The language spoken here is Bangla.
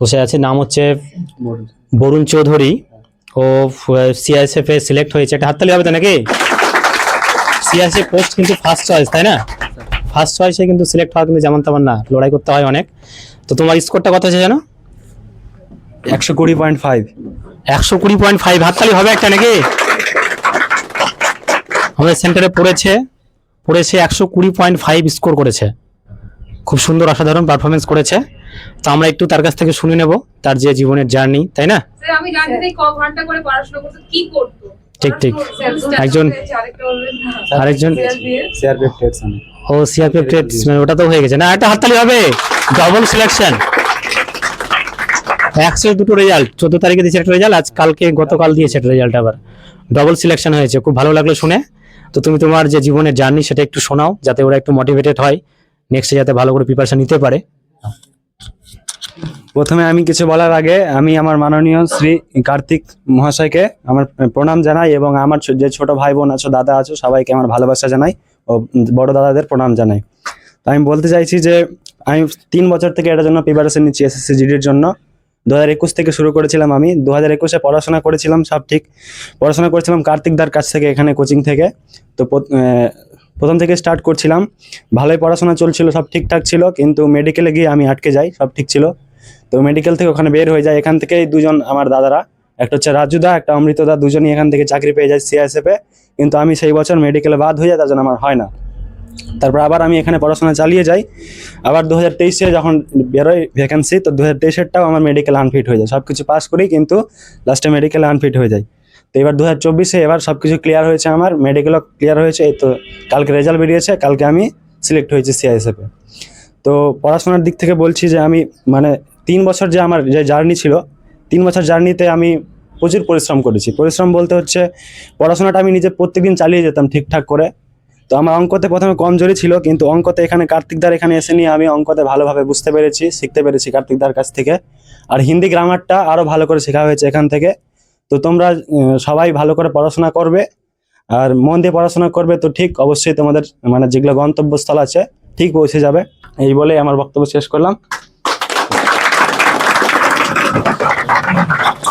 বসে আছে। নাম হচ্ছে বরুণ চৌধুরী। ও সিআইএসএফ এ সিলেক্ট হয়েছে। এটা হাততালি হবে তো নাকি? সিআইএসএফ পোস্ট কিন্তু ফার্স্ট চয়েস তাই না? ফার্স্ট চয়েসে কিন্তু সিলেক্ট হওয়া কিন্তু যেমন তেমন না। লড়াই করতে হয় অনেক। তো তোমার স্কোরটা কত আছে জানো? একশো কুড়ি পয়েন্ট ফাইভ একশো কুড়ি পয়েন্ট ফাইভ হাততালি হবে একটা নাকি? আমাদের সেন্টারে পড়েছে। পড়েছে একশো কুড়ি পয়েন্ট ফাইভ স্কোর করেছে। খুব সুন্দর অসাধারণ পারফরমেন্স করেছে। তো আমরা একটু তার কাছ থেকে শুনে নেব তার যে জীবনের জার্নি তাই না? স্যার আমি জানতে চাই ক ঘণ্টা করে পড়াশোনা করতে কি করতো? ঠিক, ঠিক। একজন-। আরেকজন? সিআরপিএফ টেটসন ও সিআরপিএফ ট্রেডসম্যান ওটা তো হয়ে গেছে। না একটা হাততালি হবে। ডবল সিলেকশন একশো দুটো রেজাল্ট চোদ্দ তারিখে দিয়েছে একটা রেজাল্ট আজ কালকে গতকাল দিয়েছে একটা রেজাল্ট আবার। ডবল সিলেকশন হয়েছে। খুব ভালো লাগল শুনে। তো তুমি তোমার যে জীবনের জার্নি সেটা একটু শোনাও যাতে ওরা একটু মোটিভেটেড হয়। নেক্সটে যাতে ভালো করে প্রিপারেশন নিতে পারে। প্রথমে আমি কিছু বলার আগে আমি আমার মাননীয় শ্রী কার্তিক মহাশয়কে আমার প্রণাম জানাই এবং আমার যে ছোট ভাই বোন আছো, দাদা আছো, সবাইকে আমার ভালোবাসা জানাই ও বড় দাদাদের প্রণাম জানাই। তো আমি বলতে চাইছি যে আমি তিন বছর থেকে এটার জন্য প্রিপারেশন নিচ্ছি এসএসসি জিডির জন্য। দু হাজার একুশ থেকে শুরু করেছিলাম আমি। দু হাজার একুশে পড়াশোনা করেছিলাম, সব ঠিক। পড়াশোনা করেছিলাম কার্তিক কার্তিকদার কাছ থেকে এখানে কোচিং থেকে। তো প্রথ- প্রথম থেকে স্টার্ট করছিলাম। ভালোই পড়াশোনা চলছিল, সব ঠিকঠাক ছিল, কিন্তু মেডিকেলে গিয়ে আমি আটকে যাই, সব ঠিক ছিল। তো মেডিকেল থেকে ওখানে বের হয়ে যায়। এখান থেকেই দুজন আমার দাদারা, একটা হচ্ছে রাজুদা, একটা অমৃতদা, দুজনই এখান থেকে চাকরি পেয়ে যায় সিআইএসএফ কিন্তু আমি সেই বছর মেডিকেলে বাদ হয়ে যায়, তার জন্য আমার হয় না। তারপর আবার আমি এখানে পড়াশোনা চালিয়ে যাই। আবার দু হাজার তেইশে যখন বেরোয় ভ্যাকেন্সি তো দু হাজার তেইশেরটাও আমার মেডিকেল আনফিট হয়ে যায়। সব কিছু পাস করি, কিন্তু লাস্টে মেডিকেল আনফিট হয়ে যায় তো এবার দু হাজার চব্বিশে এবার সব কিছু ক্লিয়ার হয়েছে আমার মেডিকেলও ক্লিয়ার হয়েছে। তো কালকে রেজাল্ট বেরিয়েছে, কালকে আমি সিলেক্ট হয়েছি সিআইএসএফ তো পড়াশোনার দিক থেকে বলছি যে আমি মানে তিন বছর যে আমার যে জার্নি ছিল, তিন বছর জার্নিতে আমি প্রচুর পরিশ্রম করেছি। পরিশ্রম বলতে হচ্ছে পড়াশোনাটা আমি নিজে প্রত্যেকদিন চালিয়ে যেতাম ঠিকঠাক করে। তো আমার অঙ্কতে প্রথমে কমজোরি ছিল, কিন্তু অঙ্কতে এখানে কার্তিকদার এখানে এসে নিয়ে আমি অঙ্কতে ভালোভাবে বুঝতে পেরেছি, শিখতে পেরেছি কার্তিকদার কাছ থেকে। আর হিন্দি গ্রামারটা আরও ভালো করে শেখা হয়েছে এখান থেকে। তো তোমরা সবাই ভালো করে পড়াশোনা করবে। আর মন দিয়ে পড়াশোনা করবে তো ঠিক অবশ্যই তোমাদের মানে যেগুলো গন্তব্যস্থল আছে, ঠিক পৌঁছে যাবে। এই বলে আমার বক্তব্য শেষ করলাম।